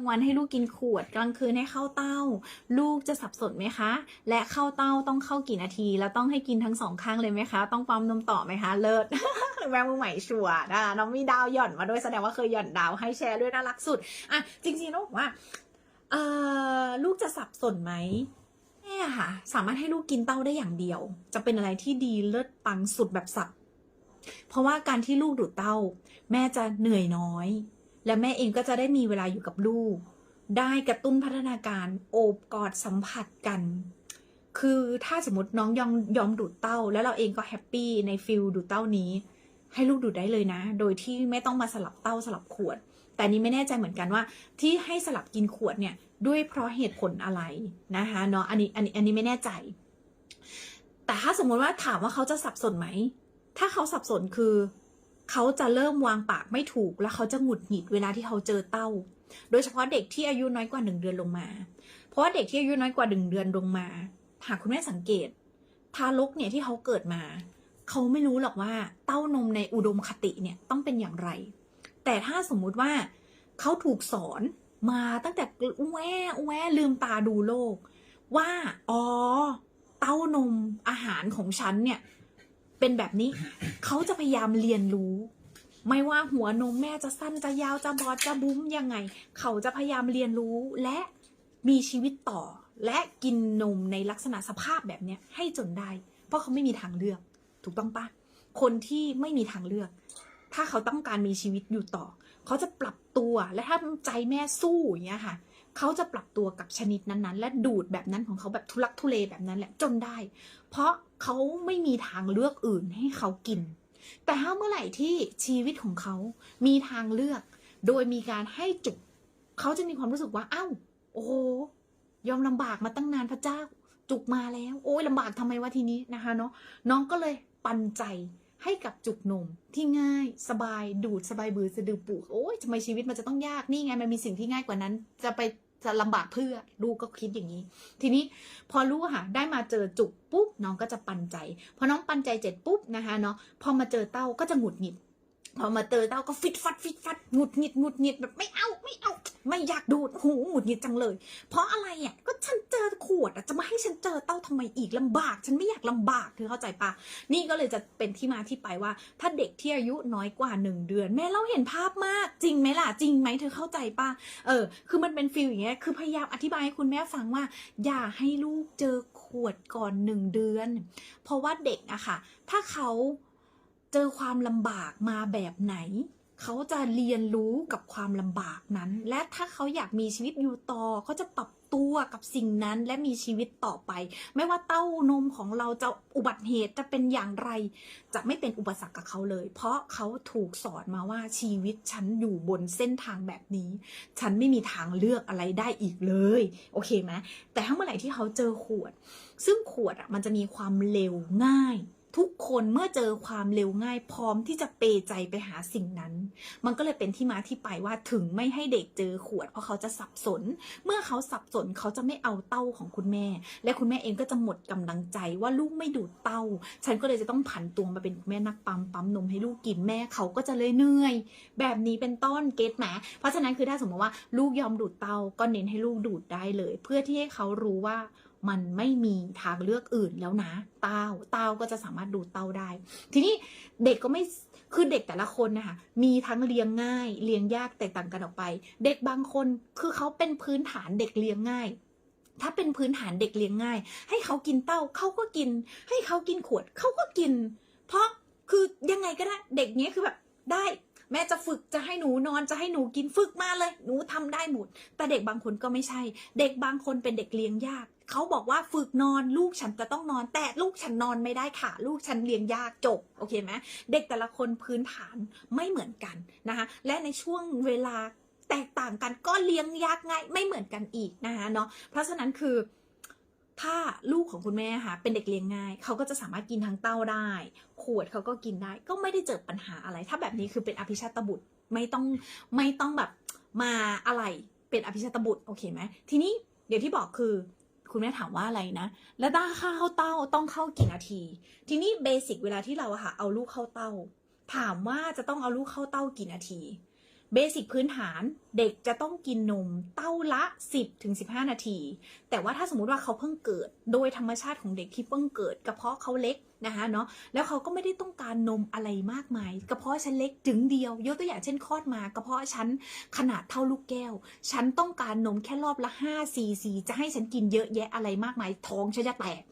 างวันให้ลูกกินขวด กลางคืนให้เข้าเต้า ลูกจะสับสนไหมคะ และเข้าเต้าต้องเข้ากี่นาที แล้วต้องให้กินทั้งสองข้างเลยไหมคะ ต้องปั๊มนมต่อไหมคะ เลิศแม่มือใหม่ชัวร์นะน้องมีดาวหย่อนมาด้วยแสดงว่าเคยหย่อนดาวให้แชร์ด้วยน่ารักสุดอะจริงๆต้องบอกว่าเออลูกจะสับสนไหมแม่ค่ะ สามารถให้ลูกกินเต้าได้อย่างเดียว จะเป็นอะไรที่ดีเลิศปังสุดแบบสับเพราะว่าการที่ลูกดูดเต้า แม่จะเหนื่อยน้อย และแม่เองก็จะได้มีเวลาอยู่กับลูก ได้กระตุ้นพัฒนาการโอบกอดสัมผัสกัน คือถ้าสมมติน้องยอมยอมดูดเต้า แล้วเราเองก็แฮปปี้ในฟิลดูดเต้านี้ ให้ลูกดูดได้เลยนะ โดยที่ไม่ต้องมาสลับเต้าสลับขวด แต่นี้ไม่แน่ใจเหมือนกันว่า ที่ให้สลับกินขวดเนี่ยด้วยเพราะเหตุผลอะไรนะคะเนาะอันนี้อันนี้อันนี้ไม่แน่ใจ แต่ถ้าสมมติว่าถามว่าเขาจะสับสนไหมถ้าเขาสับสนคือ เขาจะเริ่มวางปากไม่ถูก แล้วเขาจะหงุดหงิดเวลาที่เขาเจอเต้า โดยเฉพาะเด็กที่อายุน้อยกว่าหนึ่งเดือนลงมา เพราะว่าเด็กที่อายุน้อยกว่าหนึ่งเดือนลงมา หากคุณแม่สังเกต ทารกเนี่ยที่เขาเกิดมา เขาไม่รู้หรอกว่าเต้านมในอุดมคติเนี่ยต้องเป็นอย่างไร แต่ถ้าสมมุติว่าเขาถูกสอนมาตั้งแต่แวแวลืมตาดูโลก ว่าอ๋อเต้านมอาหารของฉันเนี่ย เป็นแบบนี้ เขาจะพยายามเรียนรู้ ไม่ว่าหัวนมแม่จะสั้นจะยาวจะบอดจะบุ้มยังไง เขาจะพยายามเรียนรู้และมีชีวิตต่อ และกินนมในลักษณะสภาพแบบเนี้ยให้จนได้ เพราะเขาไม่มีทางเลือก ถูกต้องปะคนที่ไม่มีทางเลือก ถ้าเขาต้องการมีชีวิตอยู่ต่อ เขาจะปรับตัวและถ้าใจแม่สู้อย่างเงี้ยค่ะ เขาจะปรับตัวกับชนิดนั้นๆ และดูดแบบนั้นของเขาแบบทุลักทุเลแบบนั้นแหละจนได้ เพราะเขาไม่มีทางเลือกอื่นให้เขากิน แต่ถ้าเมื่อไหร่ที่ชีวิตของเขามีทางเลือก โดยมีการให้จุกเขาจะมีความรู้สึกว่าเอ้าโอ้โห ยอมลำบากมาตั้งนานพระเจ้า จุกมาแล้ว โอ้ยลำบากทำไมวะทีนี้นะคะเนาะ น้องก็เลยปันใจ ให้กับจุกนมที่ง่ายสบายดูดสบายบือสะดือปูกโอ้ยทำไมชีวิตมันจะต้องยากนี่ไงมันมีสิ่งที่ง่ายกว่านั้น จะไปจะลำบากเพื่อลูกก็คิดอย่างนี้ ทีนี้พอลูกค่ะ ได้มาเจอจุกปุ๊บน้องก็จะปันใจพอน้องปันใจเสร็จปุ๊บนะคะเนาะพอมาเจอเต้าก็จะหงุดหงิดพอมาเจอเต้าก็ฟิตฟัดฟิตฟัดหงุดหงิดหงุดหงิดแบบไม่เอาไม่เอา ไม่อยากดูดหูหงุดหงิดจังเลย เพราะอะไรอะก็ฉันเจอขวดอะจะมาให้ฉันเจอเต้าทำไมอีกลำบาก ฉันไม่อยากลำบากเธอเข้าใจปะนี่ก็เลยจะเป็นที่มาที่ไปว่า ถ้าเด็กที่อายุน้อยกว่าหนึ่งเดือน แม่เราเห็นภาพมากจริงไหมล่ะจริงไหมเธอเข้าใจปะเออ คือมันเป็นฟิลอย่างเงี้ยคือพยายามอธิบายให้คุณแม่ฟังว่า อย่าให้ลูกเจอขวดก่อนหนึ่งเดือน เพราะว่าเด็กอะค่ะ ถ้าเขาเจอความลำบากมาแบบไหน เขาจะเรียนรู้กับความลำบากนั้น และถ้าเขาอยากมีชีวิตอยู่ต่อเขาจะปรับตัวกับสิ่งนั้นและมีชีวิตต่อไป ไม่ว่าเต้านมของเราจะอุบัติเหตุจะเป็นอย่างไร จะไม่เป็นอุปสรรคกับเขาเลย เพราะเขาถูกสอนมาว่าชีวิตฉันอยู่บนเส้นทางแบบนี้ ฉันไม่มีทางเลือกอะไรได้อีกเลย โอเคไหมแต่ถ้าเมื่อไหร่ที่เขาเจอขวด ซึ่งขวดอะมันจะมีความเร็วง่าย ทุกคนเมื่อเจอความเร็วง่ายพร้อมที่จะเปใจไปหาสิ่งนั้น มันก็เลยเป็นที่มาที่ไปว่าถึงไม่ให้เด็กเจอขวดเพราะเขาจะสับสน เมื่อเขาสับสนเขาจะไม่เอาเต้าของคุณแม่ และคุณแม่เองก็จะหมดกำลังใจว่าลูกไม่ดูดเต้า ฉันก็เลยจะต้องผันตัวมาเป็นแม่นักปั๊มปั๊มนมให้ลูกกินแม่เขาก็จะเลยเหนื่อย แบบนี้เป็นต้นเกตไหมเพราะฉะนั้นคือถ้าสมมติว่าลูกยอมดูดเต้าก็เน้นให้ลูกดูดได้เลย เพื่อที่ให้เขารู้ว่า มันไม่มีทางเลือกอื่นแล้วนะเต้าเต้าก็จะสามารถดูดเต้าได้ ทีนี้เด็กก็ไม่คือเด็กแต่ละคนนะคะมีทั้งเลี้ยงง่าย เลี้ยงยากแตกต่างกันออกไป เด็กบางคนคือเขาเป็นพื้นฐานเด็กเลี้ยงง่ายถ้าเป็นพื้นฐานเด็กเลี้ยงง่าย ให้เขากินเต้าเขาก็กิน ให้เขากินขวดเขาก็กิน เพราะคือยังไงก็ได้เด็กเนี้ยคือแบบได้ แม่จะฝึกจะให้หนูนอนจะให้หนูกินฝึกมาเลย หนูทำได้หมดแต่เด็กบางคนก็ไม่ใช่ เด็กบางคนเป็นเด็กเลี้ยงยาก เขาบอกว่าฝึกนอนลูกฉันจะต้องนอน แต่ลูกฉันนอนไม่ได้ค่ะ ลูกฉันเลี้ยงยากจบโอเคไหมเด็กแต่ละคนพื้นฐานไม่เหมือนกันนะคะและในช่วงเวลาแตกต่างกันก็เลี้ยงยากง่ายไม่เหมือนกันอีกนะคะเนาะเพราะฉะนั้นคือถ้าลูกของคุณแม่ค่ะเป็นเด็กเลี้ยงง่าย เขาก็จะสามารถกินทั้งเต้าได้ ขวดเขาก็กินได้ ก็ไม่ได้เจอปัญหาอะไร ถ้าแบบนี้คือเป็นอภิชาตบุตรไม่ต้องไม่ต้องแบบมาอะไรเป็นอภิชาตบุตรโอเคไหมทีนี้เดี๋ยวที่บอกคือ คุณแม่ถามว่าอะไรนะ แล้วถ้าเข้าเต้าต้องเข้ากี่นาที ทีนี้เบสิกเวลาที่เราค่ะเอาลูกเข้าเต้า ถามว่าจะต้องเอาลูกเข้าเต้ากี่นาที เบสิกพื้นฐานเด็กจะต้องกินนมเต้าละ 10ถึง15 นาที แต่ว่าถ้าสมมุติว่าเขาเพิ่งเกิด โดยธรรมชาติของเด็กที่เพิ่งเกิดกระเพาะเขาเล็กนะคะเนาะแล้วเขาก็ไม่ได้ต้องการนมอะไรมากมาย กระเพาะฉันเล็กถึงเดียวยกตัวอย่างเช่นคลอดมากระเพาะฉันขนาดเท่าลูกแก้ว ฉันต้องการนมแค่รอบละ5ซีซีจะให้ฉันกินเยอะแยะอะไรมากมายท้องฉันจะแตก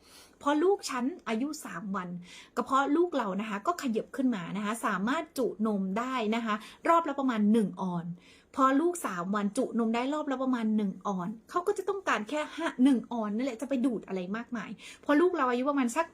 พอลูกฉันอายุ 3 วันกระเพาะลูกเรานะคะ ก็ขยับขึ้นมานะคะ สามารถจุนมได้นะคะ รอบละประมาณ 1 ออน พอลูก 3 วันจุนมได้รอบละประมาณ 1 ออนเขาก็จะต้องการแค่ห้าหนึ่งออนนั่นแหละจะไปดูดอะไรมากมาย พอลูกเราอายุประมาณสัก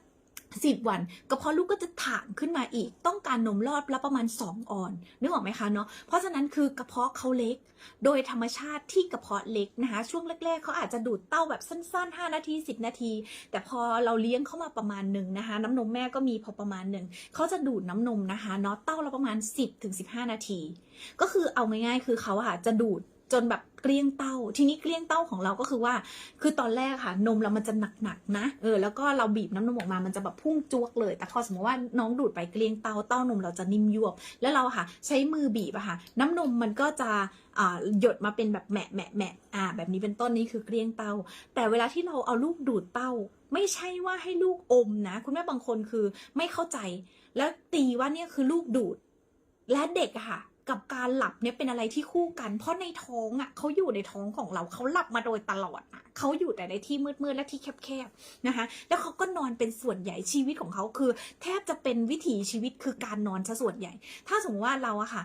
10 วันกระเพาะลูกก็จะถ่างขึ้นมาอีก ต้องการนมรอบละประมาณ 2 ออนนึกออกไหมคะเนาะเพราะฉะนั้นคือกระเพาะเขาเล็ก โดยธรรมชาติที่กระเพาะเล็กนะคะช่วงแรกๆเขาอาจจะดูดเต้าแบบสั้น ๆ 5 นาที 10 นาที แต่พอเราเลี้ยงเข้ามาประมาณหนึ่งนะคะน้ำนมแม่ก็มีพอประมาณหนึ่งเขาจะดูดน้ำนมนะคะเนาะเต้าละประมาณ 10ถึง15 นาที ก็คือเอาง่ายๆ คือเขาอะจะดูด จนแบบเกลี้ยงเต้า ทีนี้เกลี้ยงเต้าของเราก็คือว่า คือตอนแรกค่ะ นมเรามันจะหนักๆนะ เออ แล้วก็เราบีบน้ำนมออกมา มันจะแบบพุ่งจวกเลย แต่พอสมมติว่าน้องดูดไปเกลี้ยงเต้า เต้านมเราจะนิ่มยวบ แล้วเราค่ะ ใช้มือบีบอะค่ะ น้ำนมมันก็จะหยดมาเป็นแบบแหมะแหมะแหมะอ่า แบบนี้เป็นต้นนี้คือเกลี้ยงเต้า แต่เวลาที่เราเอาลูกดูดเต้า ไม่ใช่ว่าให้ลูกอมนะ คุณแม่บางคนคือไม่เข้าใจ แล้วตีว่าเนี่ยคือลูกดูด และเด็กอะค่ะ กับการหลับเนี่ยเป็นอะไรที่คู่กัน เพราะในท้องอะเขาอยู่ในท้องของเราเขาหลับมาโดยตลอดอะเขาอยู่แต่ในที่มืดๆและที่แคบๆนะคะ แล้วเขาก็นอนเป็นส่วนใหญ่ชีวิตของเขาคือ แทบจะเป็นวิถีชีวิตคือการนอนซะส่วนใหญ่ ถ้าสมมติว่าเราอะค่ะ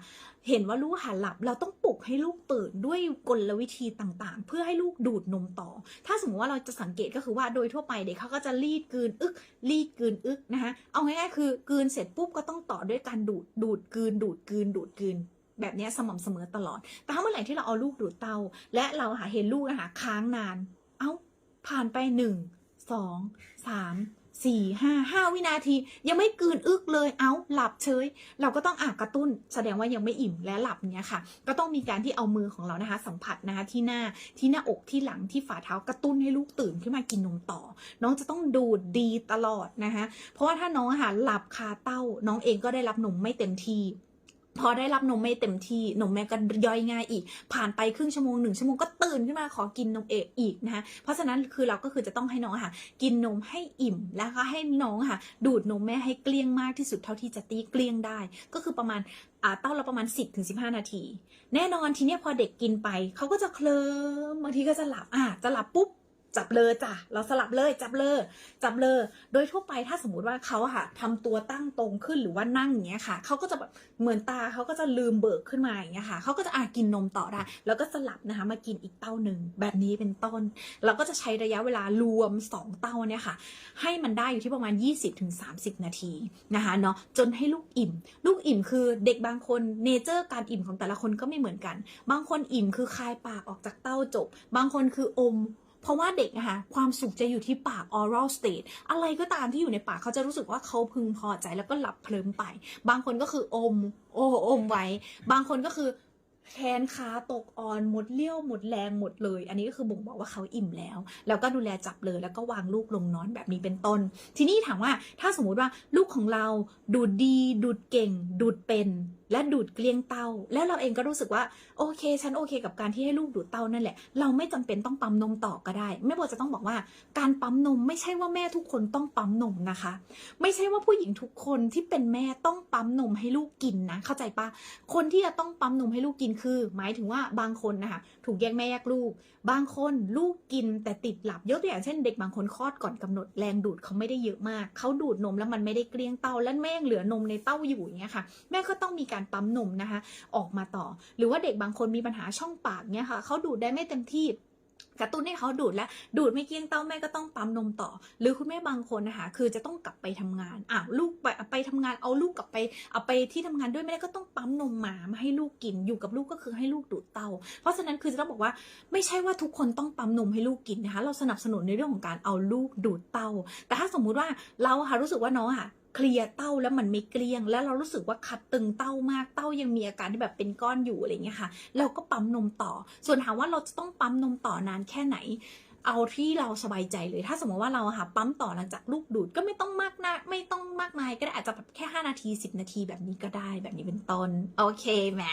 เห็นว่าลูกหาหลับ เราต้องปลุกให้ลูกตื่นด้วยกลวิธีต่างๆ เพื่อให้ลูกดูดนมต่อ ถ้าสมมติว่าเราจะสังเกตก็คือว่าโดยทั่วไปเด็กเขาก็จะรีดกืนอึก รีดกืนอึกนะคะเอาง่ายๆคือกืนเสร็จปุ๊บก็ต้องต่อด้วยการดูดดูดกืน ดูดกืน ดูดกืนแบบนี้สม่ำเสมอตลอด แต่ถ้าเมื่อไหร่ที่เราเอาลูกดูดเตา และเราหาเห็นลูกนะคะค้างนาน เอ้า ผ่านไปหนึ่งสองสาม สี่ห้าห้าวินาที ยังไม่กืนอึกเลยเอ้าหลับเฉย เราก็ต้องอ่ากระตุ้น แสดงว่ายังไม่อิ่มและหลับเนี้ยค่ะ ก็ต้องมีการที่เอามือของเรานะคะ สัมผัสนะคะที่หน้าที่หน้าอกที่หลังที่ฝ่าเท้ากระตุ้นให้ลูกตื่นขึ้นมากินนมต่อ น้องจะต้องดูดดีตลอดนะคะเพราะว่าถ้าน้องห่ะหลับคาเต้า น้องเองก็ได้รับนมไม่เต็มที่ พอได้รับนมไม่เต็มที่นมแม่ก็ย่อยง่ายอีก ผ่านไปครึ่งชั่วโมงหนึ่งชั่วโมงก็ตื่นขึ้นมาขอกินนมเอกอีกนะคะเพราะฉะนั้นคือเราก็คือจะต้องให้น้องค่ะ กินนมให้อิ่มแล้วก็ให้น้องค่ะ ดูดนมแม่ให้เกลี้ยงมากที่สุดเท่าที่จะตีเกลี้ยงได้ ก็คือประมาณอ่าเต้าละประมาณ 10-15ถึง15นาที แน่นอนทีเนี้ยพอเด็กกินไปเขาก็จะเคลิ้มบางทีก็จะหลับอะจะหลับปุ๊บ จับเลยจ้ะ เราสลับเลยจับเลยจับเลยโดยทั่วไปถ้าสมมติว่าเขาค่ะทำตัวตั้งตรงขึ้นหรือว่านั่งอย่างเงี้ยค่ะเขาก็จะแบบเหมือนตาเขาก็จะลืมเบิกขึ้นมาอย่างเงี้ยค่ะเขาก็จะอากินนมต่อได้ แล้วก็สลับนะคะมากินอีกเต้าหนึ่งแบบนี้เป็นต้น เราก็จะใช้ระยะเวลารวม 2 เต้าเนี่ยค่ะ ให้มันได้อยู่ที่ประมาณ 20-30 นาทีนะคะเนาะจนให้ลูกอิ่ม ลูกอิ่มคือเด็กบางคนเนเจอร์การอิ่มของแต่ละคนก็ไม่เหมือนกัน บางคนอิ่มคือคายปากออกจากเต้าจบ บางคนคืออม เพราะว่าเด็กนะคะความสุขจะอยู่ที่ปาก oral state อะไรก็ตามที่อยู่ในปากเขาจะรู้สึกว่าเขาพึงพอใจแล้วก็หลับเพลิมไป บางคนก็คืออม โอ้อมไว้ บางคนก็คือแขนขาตกอ่อนหมดเลี้ยวหมดแรงหมดเลย อันนี้ก็คือบ่งบอกว่าเขาอิ่มแล้ว แล้วก็ดูแลจับเลย แล้วก็วางลูกลงนอนแบบนี้เป็นต้น ทีนี้ถามว่าถ้าสมมุติว่าลูกของเราดูดดีดูดเก่ง ดูดเป็น และดูดเกลี้ยงเต้า แล้วเราเองก็รู้สึกว่าโอเค ฉันโอเคกับการที่ให้ลูกดูดเต้านั่นแหละ เราไม่จำเป็นต้องปั๊มนมต่อก็ได้แม่โบจะต้องบอกว่า การปั๊มนมไม่ใช่ว่าแม่ทุกคนต้องปั๊มนมนะคะ ไม่ใช่ว่าผู้หญิงทุกคนที่เป็นแม่ต้องปั๊มนมให้ลูกกินนะ เข้าใจปะคนที่จะต้องปั๊มนมให้ลูกกินคือ หมายถึงว่าบางคนนะคะถูกแยกแม่แยกลูก บางคนลูกกินแต่ติดหลับยกตัวอย่างเช่นเด็กบางคนคลอดก่อนกำหนดแรงดูดเขาไม่ได้เยอะมากเขาดูดนมแล้วมันไม่ได้เกลี้ยงเต้า แล้วแม่ยังเหลือนมในเต้าอยู่อย่างเงี้ยค่ะ แม่ก็ต้องมีการปั๊มนมนะคะ ออกมาต่อ หรือว่าเด็กบางคนมีปัญหาช่องปากเนี่ยค่ะเขาดูดได้ไม่เต็มที่กระตุ้นให้เขาดูดแล้ว ดูดไม่เกี้ยงเต้าแม่ก็ต้องปั๊มนมต่อ หรือคุณแม่บางคนนะคะ คือจะต้องกลับไปทำงานอะลูกไปไปทำงานเอาลูกกลับไปเอาไปที่ทำงานด้วยไม่ได้ก็ต้องปั๊มนมหมามาให้ลูกกินอยู่กับลูกก็คือให้ลูกดูดเต้า เพราะฉะนั้นคือจะต้องบอกว่าไม่ใช่ว่าทุกคนต้องปั๊มนมให้ลูกกินนะคะ เราสนับสนุนในเรื่องของการเอาลูกดูดเต้า แต่ถ้าสมมุติว่าเราค่ะรู้สึกว่าน้องค่ะ เคลียร์เต้าแล้วมันไม่เกลี้ยง แล้วเรารู้สึกว่าคัดตึงเต้ามากเต้ายังมีอาการที่แบบเป็นก้อนอยู่อะไรเงี้ยค่ะ เราก็ปั๊มนมต่อ ส่วนถามว่าเราจะต้องปั๊มนมต่อนานแค่ไหน เอาที่เราสบายใจเลย ถ้าสมมติว่าเราอะค่ะปั๊มต่อหลังจากลูกดูดก็ไม่ต้องมากนะไม่ต้องมากมายก็ได้อาจจะแบบแค่ 5 นาที 10 นาทีแบบนี้ก็ได้แบบนี้เป็นต้นโอเคไหม